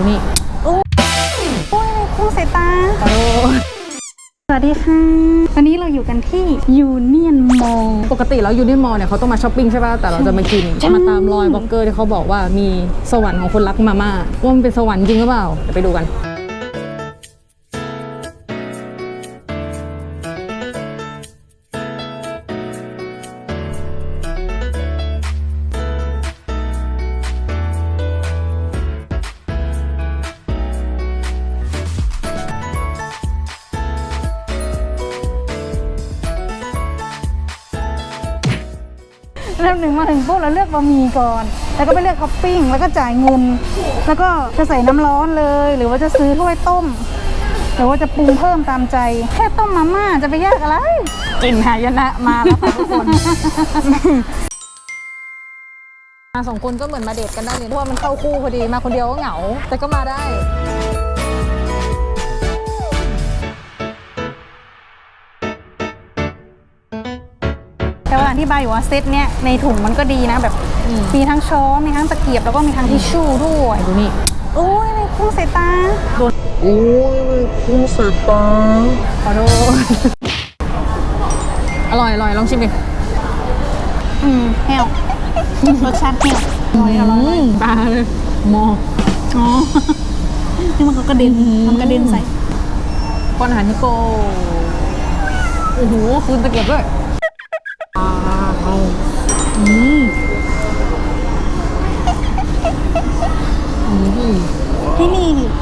ดูนี่ โอ้ยคุ้งสายตาโอ้สวัสดีค่ะ วันนี้เราอยู่กันที่ยูเนียนมอลปกติแล้วยูนิมอลเนี่ยเขาต้องมาช้อปปิ้งใช่ป่ะ แต่เราจะมากินใช่มาตามรอยบล็อกเกอร์ที่เขาบอกว่ามีสวรรค์ของคนรักมาม่าว่ามันเป็นสวรรค์จริงหรือเปล่า เดี๋ยวไปดูกัน เริ่มหนึ่งมาถึงปุ๊บเราเลือกบะหมี่ก่อน แล้วก็ไปเลือกท็อปปิ้งแล้วก็จ่ายเงิน แล้วก็จะใส่น้ำร้อนเลย หรือว่าจะซื้อถ้วยต้มหรือว่าจะปรุงเพิ่มตามใจ แค่ต้มมาม่าจะไปยากอะไรกลิ่นหายนะมาแล้วค่ะทุกคนมาสองคนก็เหมือนมาเดทกันได้เลยเพราะว่ามันเข้าคู่พอดีมาคนเดียวก็เหงา แต่ก็มาได้ แต่ว่าอธิบายอยู่ว่าเซตเนี้ยในถุงมันก็ดีนะแบบอืมมีทั้งช้อนมีทั้งตะเกียบแล้วก็มีทั้งทิชชู่ด้วยดูนี่โอ้ยคุ้งสายตาโอ้ยคุ้งสายตาขอโทษอร่อยอร่อยลองชิมดิอืมแห้วรสชาติแห้วอร่อยอร่อยมตาเลยมองอ๋อนี่มันก็กระเด็นมันกระเด็นใส่ป้อนอาหารนิโกโอ้โหคืนตะเกียบด้วย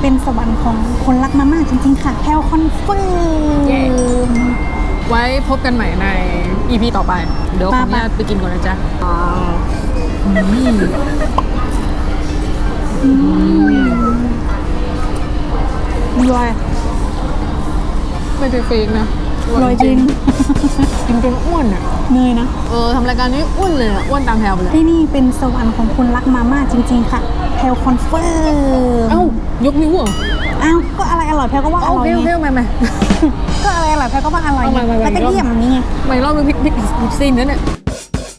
เป็นสวรรค์ของคนรักมาม่าจริงๆค่ะแพลวคอนเฟิร์มไว้พบกันใหม่ใน EP ต่อไป เดี๋ยวขออนุญาตไปกินก่อนนะจ๊ะอืมลอยไม่ใช่เฟกนะ ลอยจริง กินจนอ้วนอะ เนยนะ เออทำรายการนี้อ้วนเลยอะอ้วนตามแถวไปเลย ที่นี่เป็นสวรรค์ของคนรักมาม่าจริง ๆ ค่ะ แพลวคอนเฟิร์มเอ้ายกนิ้วเหรออ้าว ก็อะไรอร่อยแพลวก็ว่าอเอาร่อยเพี้ยวไงเพี้ยวๆมาไหมก็อะไรอร่อยแพลวก็ว่าอร่อยไงเอามาๆๆ แล้วก็เยี่ยมนี่ไงไม่รอบนึงพลิกพลิกพลิกซีนนั้นเนี่ย